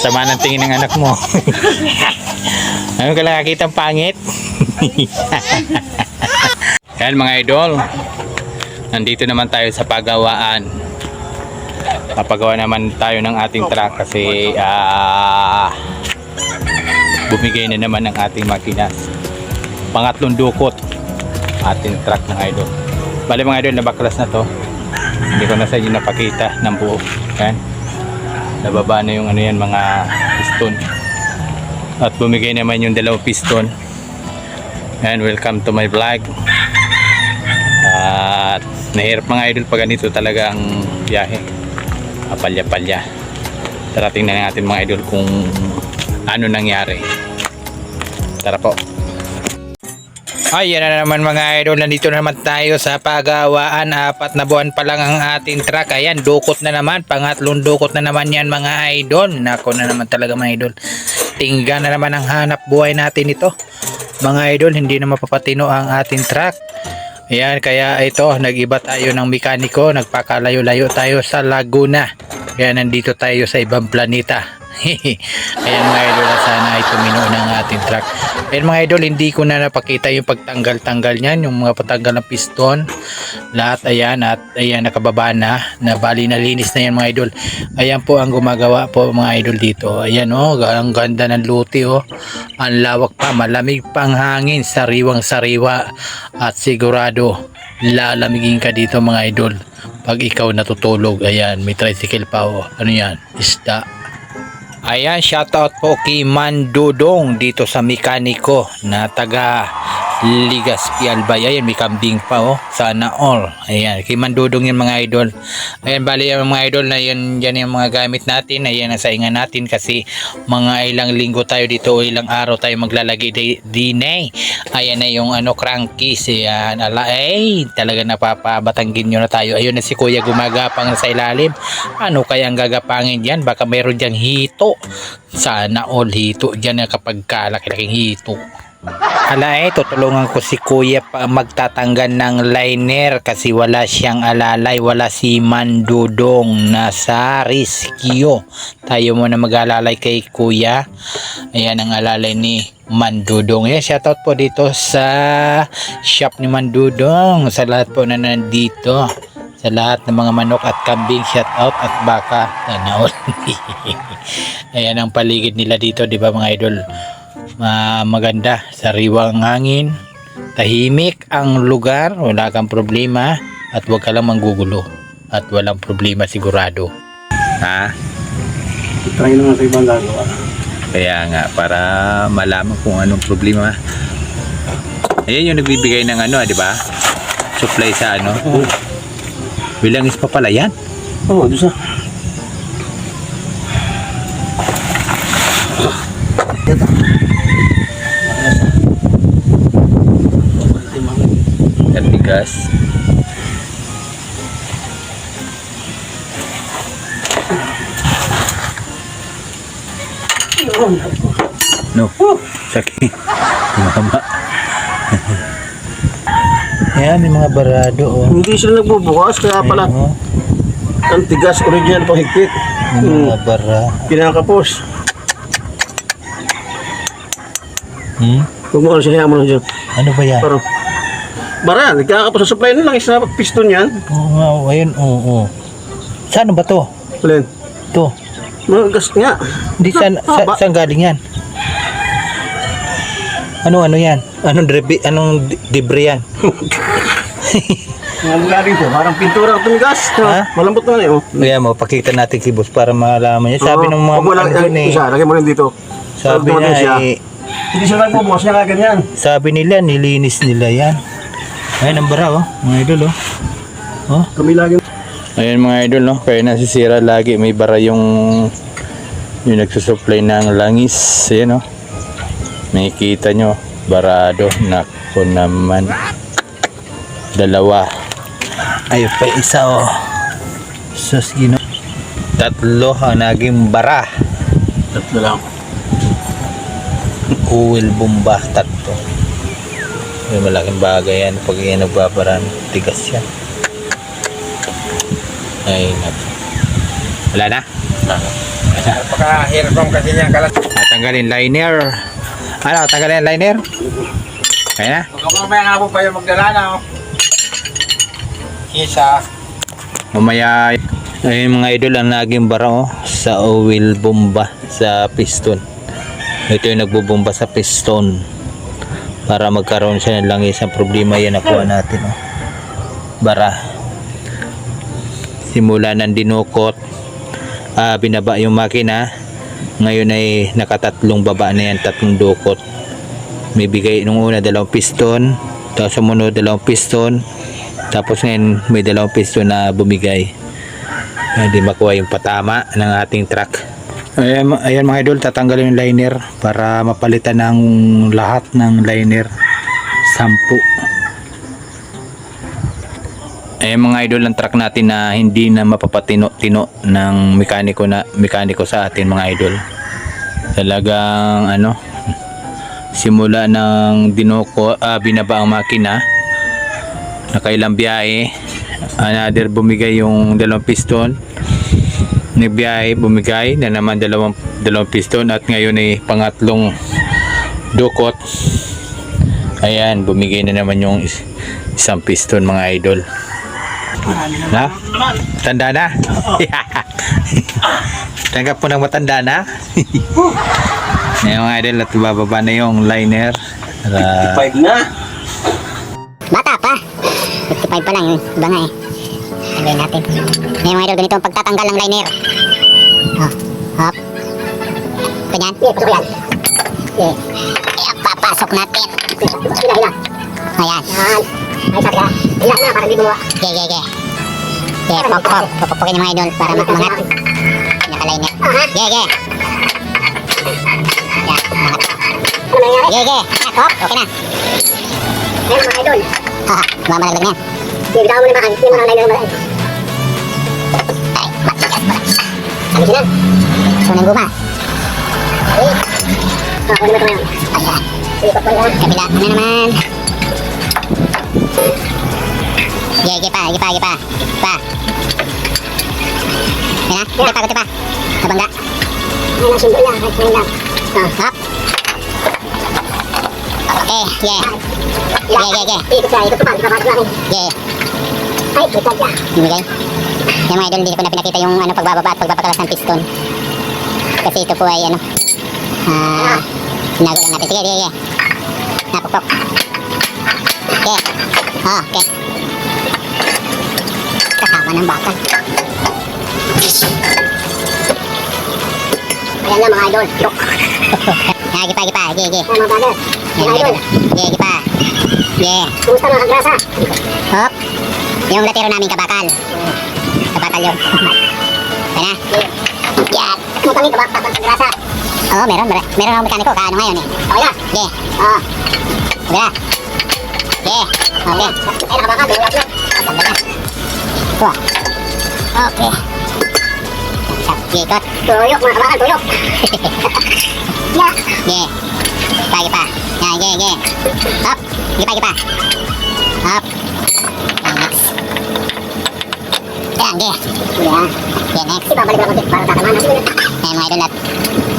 Sama ng tingin ng anak mo. Ano ka lang nakakita ang pangit? Yan mga idol. Nandito naman tayo sa pagawaan. Papagawa naman tayo ng ating truck kasi ah bumigay na naman ng ating makinas. Pangatlong dukot ating truck ng idol. Bali mga idol, nabaklas na to. Hindi ko na sa inyo napakita ng buo. Yan. Nababa na yung ano yan, mga piston. At bumigay naman yung dalawang piston. And welcome to my vlog. At nahirap mga idol pag ganito talaga ang biyahe. Apalya-palya. Tara tingnan natin mga idol kung ano nangyari. Tara po. Ay, yan na naman mga idol. Nandito na naman tayo sa pagawaan. Apat na buwan pa lang ang ating truck. Ayan, dukot na naman. Pangatlong dukot na naman yan mga idol. Nako na naman talaga mga idol. Tingga na naman ang hanap buhay natin ito. Mga idol, hindi na mapapatino ang ating truck. Ayan, kaya ito, nag-iba tayo ng mekaniko. Nagpakalayo-layo tayo sa Laguna. Kaya nandito tayo sa ibang planeta. Ayan mga idol, sana ay tumino ng ating truck. Ayan mga idol, hindi ko na napakita yung pagtanggal-tanggal niyan, yung mga patanggal ng piston. Lahat ayan, at ayan nakababa na, na bali na linis na yan mga idol. Ayan po ang gumagawa po mga idol dito. Ayan oh, ang ganda ng luti oh. Ang lawak pa, malamig pang hangin, sariwang sariwa. At sigurado, lalamigin ka dito mga idol. Pag ikaw natutulog, ayan, may tricycle pa oh. Ano yan? Isda. Ayan, shoutout po kay Mandudong dito sa mekaniko na taga Ligas Pialbay. Ayan, may kambing pa oh. Sana all. Ayan, kay Mandudong yan mga idol. Ayan, bali yung mga idol na yan, yan yung mga gamit natin. Ayan, ang saingan natin kasi mga ilang linggo tayo dito o ilang araw tayo maglalagay di, dinay. Ayan na yung ano, crankies. Ayan, ala, ay, talaga napapabatanggin nyo na tayo. Ayun na si Kuya gumagapang sa ilalim. Ano kaya ang gagapangin dyan? Baka meron dyan hito. Sana all hito dyan kapag kalaki-laking hito. Ala eh, tutulungan ko si kuya pa magtatanggal ng liner kasi wala siyang alalay, wala si Mandudong nasa riskyo. Tayo muna mag-alalay kay kuya. Ayan ang alalay ni Mandudong. Yan, shoutout po dito sa shop ni Mandudong. Sa lahat po na nandito. Sa lahat ng mga manok at kambing, shoutout at baka. Tanaw. Ayan ang paligid nila dito, di ba mga idol? Ma maganda, sariwang hangin, tahimik ang lugar, wala kang problema at huwag ka lang manggugulo at walang problema sigurado. Ha? Try naman sa ibang gagawa. Kaya nga, para malaman kung anong problema. Ayan yung nagbibigay ng ano, di ba? Supply sa ano. Oh. Bilangis pa pala yan. Oo, oh, doon sa... At bigas. No. Sakit. Mama. Ayan, may mga barado oh. Hindi sila nagbubukas, kaya pala Ayan, oh. ang tigas original pang higpit. May mga bara. Kinakapos. Hmm? Ano siya, mo lang dyan. Ano ba yan? Parang, bara, nagkakapos sa supply na lang, isa piston yan. Oo nga, oh, ayun, oo. Oh, Saan ba to? Alin, To. mga gas nga. Hindi saan, sa, Haba. saan galing yan? Ano ano yan? Anong debris anong di- debris yan? Mga mula rito, parang pintura ang tumigas. Ha? Malambot naman eh, oh. Kaya mo pakita natin kay boss para malaman niya. Sabi Oo. ng mga Huwag mo lang, ano dun eh. isa, lagay mo rin dito. Sabi niya siya. eh, Hindi sila nagbubukas niya kaganyan. sabi nila nilinis nila yan. Ayun ang bara oh, mga idol oh. Oh. Kami lagi. Ayun mga idol no, kaya nasisira lagi may bara yung yung nagsusupply ng langis. Ayan oh. May kita nyo, barado. Nako naman. Dalawa. Ay pa isa oh. Sus gino. Tatlo ang naging bara. Tatlo lang. Uwil bomba tatlo. May malaking bagay yan pag yan nagbabaran. Tigas yan. Ay, nako. Wala na? Napaka-hirap kasi niya kalat. Tanggalin liner. Ano, tanggalin liner? Kaya na? Baka mamaya nga po pa yung magdala na. Isa. Mamaya, ayun mga idol ang naging bara oh, sa oil bomba sa piston. Ito yung nagbubomba sa piston para magkaroon siya ng langis. Ang problema yan nakuha natin. Oh. Bara. Simula ng dinukot, ah, binaba yung makina. Ngayon ay nakatatlong baba na yan, tatlong dukot. May bigay nung una dalawang piston, tapos sumunod dalawang piston, tapos ngayon may dalawang piston na bumigay. Hindi makuha yung patama ng ating truck. Ayan, ayan mga idol, tatanggalin yung liner para mapalitan ng lahat ng liner. Sampu. Ayan mga idol, ang truck natin na hindi na mapapatino-tino ng mekaniko na mekaniko sa atin mga idol. Talagang ano, simula ng dinoko, ah, binaba ang makina, nakailang biyahe another bumigay yung dalawang piston nagbiyahe bumigay na naman dalawang dalawang piston at ngayon ay pangatlong dukot. Ayan bumigay na naman yung is- isang piston mga idol. Na? Tanda na? Tanggap po ng matanda na? Ngayon mga idol at bababa na yung liner. Para Five na. Bata pa. 55 pa lang yung iba nga eh. Sabihin natin. Ngayon mga idol, ganito ang pagtatanggal ng liner. Oh, hop. Ganyan. Yeah, pasok yan. Yeah. Ayan, papasok natin. Hila, hila. Ayan. Yan. Ay, sabi ka. Hila na, para di bumuha. Yeah, yeah, yeah. Yeah, pop. Pupupukin yung mga idol para mangat. Naka-liner. Yeah, yeah. Yan, mangat. Yeah, yeah. Anak, hop. Okay na. Ayan mga idol. Haha, mamalaglag na yan. Bibitaw mo na ba? Hindi mo na liner mo Ay, matigas pala. Sabi siya na. So, nang guma. Okay. Ah, kunin mo ito ngayon. Ayan. Ikot mo lang. Kabila na naman. Yeah, yeah pa, yeah pa, yeah pa. Pa. Yan na, kunti pa, kunti pa. Nabangga. Ayan ang sundo niya, kahit ngayon lang. Ah, hop. Okay, yeah. Yeah, yeah, yeah. Ikot siya, ikot pa, di pa pa Yeah. Ay, ikot siya. Bumigay. Yung mga idol, hindi ko na pinakita yung ano, pagbababa at pagbabakalas ng piston. Kasi ito po ay ano, ah, sinago lang natin. Sige, sige, sige. Napukpok. Okay. Ah, okay. Kasama ng bakal. Ayan na mga idol. Yok. Ah, gipa, gipa. Sige, sige. Ayan mga brother. Mga idol. Sige, gipa. Yeah. Kumusta mga kagrasa? Hop. Yung latero namin kabakal. Kabakal yun. Ayan na. Yan. Kumusta yung kabakal kagrasa? Oo, meron. Meron, meron akong mekaniko. Kaano ngayon eh. Okay na? Yeah. Oo. Okay na. Yeah. Okay. Ay, nakabakal. Dumulat na. Ang ganda na. Ah. Okay. Okay, ikot. Tuyok mga kabakal, tuyok. yeah. Yeah. Pagi pa. Yan, yeah, yeah. Up. Gipa, gipa. Up. Yan, next. Yan, yeah. Yeah. Yeah, next. Ibabalik lang konti para tatamaan. Ayan mga idol at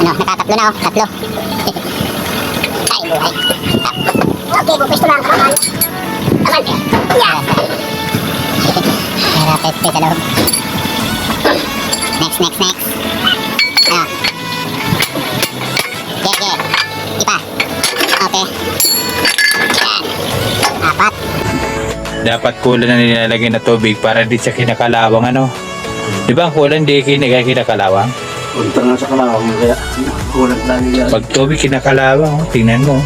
ano, nakatatlo na oh, tatlo. Ay, buhay. Okay, bupwesto lang. Kaman. Kaman. Yeah. May rapid sa loob. Next, next, next. Dapat kulan na nilalagay na tubig para di siya kinakalawang ano. Di ba ang kulan di kinagay kinakalawang? Punta nga sa kalawang kaya kulat lang yan. Pag tubig kinakalawang, oh, tingnan mo.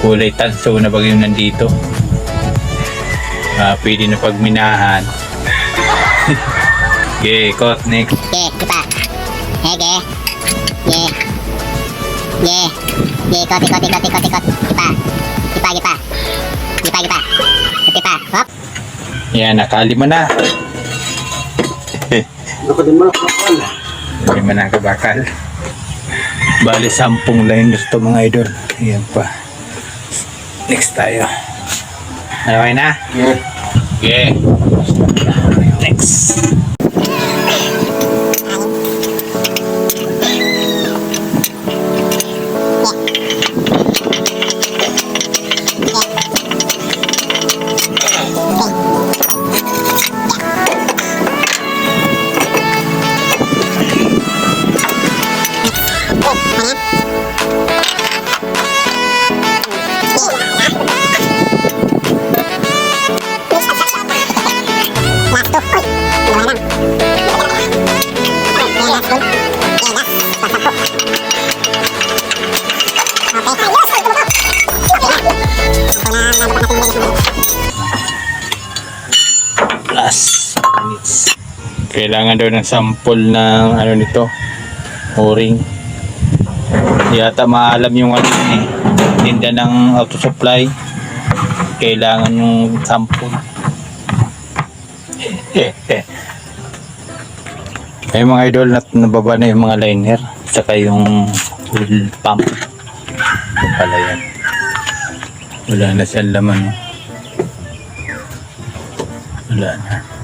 Kulay tanso na bagay yung nandito. Ah, pwede na pagminahan. okay, cut next. Yeah, ipa. Yeah, yeah. Yeah. Yeah. Yeah, ikot, ikot, ikot, ikot, ikot. Ipa. Ipa, ipa. Ipa, ipa. Hop. Yan, nakalima na. Ako din mo nakakal. Lima na kabakal. Bali, sampung liners to mga idol. Ayan pa. Next tayo. Okay na? Yeah. Okay. Next. Kailangan daw ng sample ng ano nito, o-ring. Yata maalam yung ano eh, tinda ng auto supply. Kailangan yung sample. Ay mga idol, nat nababa na yung mga liner, saka yung fuel pump. Pala yan. Wala na siyang laman. Wala na.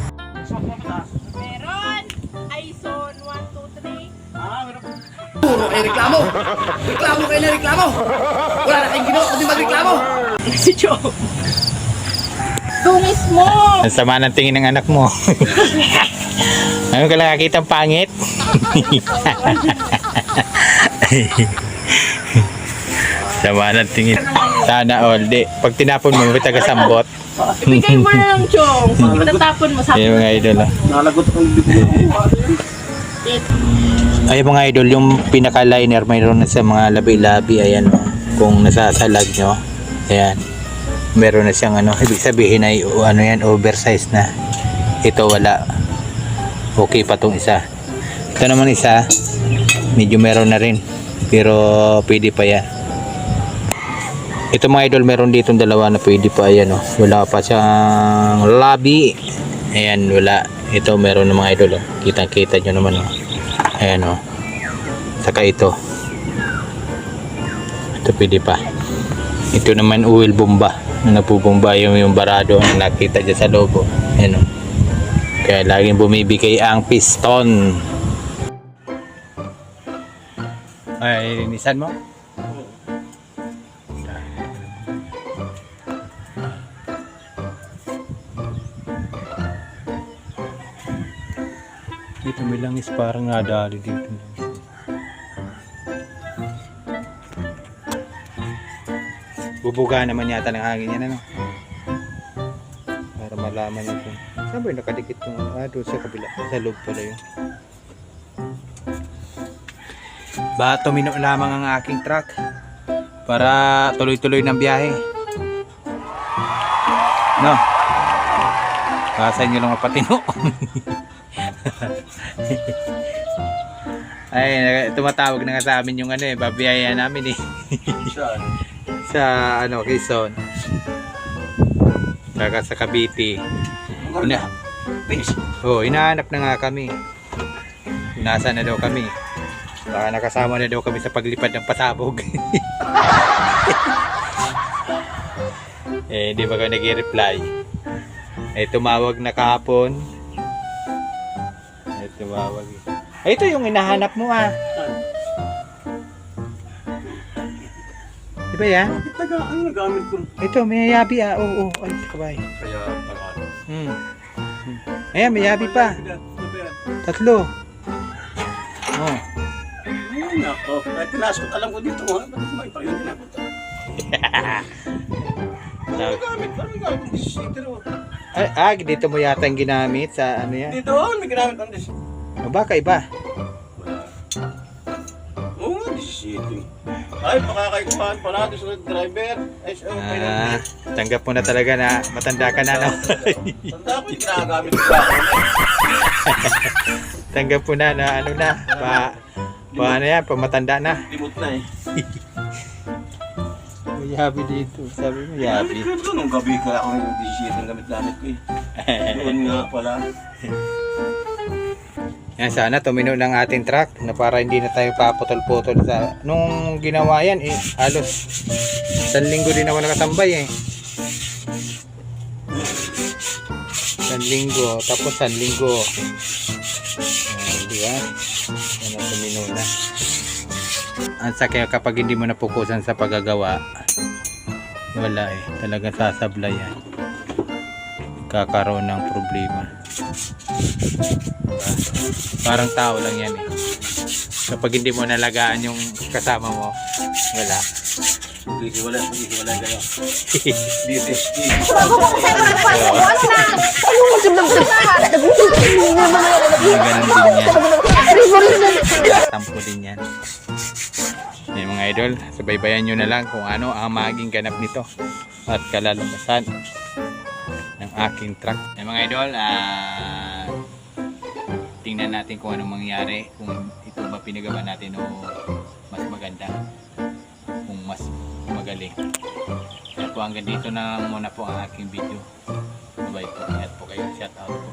Kayo reklamo. Reklamo kayo na reklamo. Wala na kayong ginawa kundi magreklamo. Si Joe. Dungis mo! Ang sama ng tingin ng anak mo. Ngayon ka lang nakakita ang pangit. sama ng tingin. Sana all. Di, pag tinapon mo, may taga-sambot. Ibigay mo na lang, Chong. Itatapon mo sa Ayun mga idol. ah. Nalagot akong bibig ko. Ay mga idol, yung pinaka-liner mayroon na sa mga labi-labi. Ayan o. Kung nasasalag nyo. Ayan. Meron na siyang ano. Ibig sabihin ay o, ano yan, oversize na. Ito wala. Okay pa tong isa. Ito naman isa. Medyo meron na rin. Pero pwede pa yan. Ito mga idol, meron dito dalawa na pwede pa. Ayan o. Wala pa siyang labi. Ayan, wala. Ito meron ng mga idol. Oh. Kitang-kita nyo naman. Oh. Ayan o. Saka ito. Ito pwede pa. Ito naman oil bomba. Na napubomba yung, yung barado na nakita dyan sa logo. Ayan o. Kaya laging bumibigay ang piston. Ay, linisan mo? May langis parang nadali dito. Bubuga naman yata ng hangin yan ano. Para malaman nyo kung saan ba yung nakadikit yung ah, doon sa kabila. Sa loob pala yun. Ba tumino lamang ang aking truck para tuloy-tuloy ng biyahe. No. Kasa nyo lang mapatino. Ay, tumatawag na nga sa amin yung ano eh, babiyaya namin eh. sa ano, Quezon. Saka sa Cavite. Ina oh, hinahanap na nga kami. Nasa na daw kami. Baka nakasama na daw kami sa paglipad ng pasabog. eh, di ba ka nag-reply? Eh, tumawag na kahapon. Tumawag. eh. Ay, ito yung hinahanap mo ah. Di ba yan? Taga, ano nagamit ko? Ito, may yabi ah. Oo, oo. Ay, kabay. Kaya, taga. Hmm. Hmm. Ayan, may yabi pa. Tatlo. Oh. Ay, nako. Kahit pinasok, alam ko dito. Ha? Ba't may pa yun ginagawa? Ano gamit? Ano gamit? Disisiter o. Ay, ah, dito mo yata yung ginamit sa ano yan. Dito, may ginamit ang dis. Baka iba. Oo nga, disisiter. Ay, pakakaikuhaan pa natin sa driver. Ay, siya, okay lang. Ah, tanggap mo na talaga na matanda ka na, no? Tanda ko yung ginagamit ko sa tanggap mo na na ano na, pa, pa ano yan, pa matanda na. Limot na eh. Yabi dito, sabi mo Gamit yabi. ko doon. Nung gabi ka ako yung disisiter ang gamit-gamit ko eh. Doon nga pala. Yan, sana tumino ng ating truck na para hindi na tayo paputol-putol sa... Nung ginawa yan, eh, halos isang linggo din ako nakatambay eh. Isang linggo, tapos isang linggo. Oh, di? Yan ang tumino na. Ang sakya kapag hindi mo napukusan sa paggagawa, wala eh. Talagang sasablay yan. kakaroon ng problema. Parang tao lang yan eh. Kapag hindi mo nalagaan yung kasama mo, wala. Maghihiwalay, maghihiwalay kayo. Dito. Mga ganun din yan. Tampo din yan. Yan mga idol, subaybayan nyo na lang kung ano ang maging ganap nito at kalalabasan aking truck. Yan mga idol, ah tingnan natin kung anong mangyari kung ito ba pinagawa natin o mas maganda kung mas magaling. Kaya po hanggang dito na muna po ang aking video. Bye po. Ingat po kayo. Shout out po.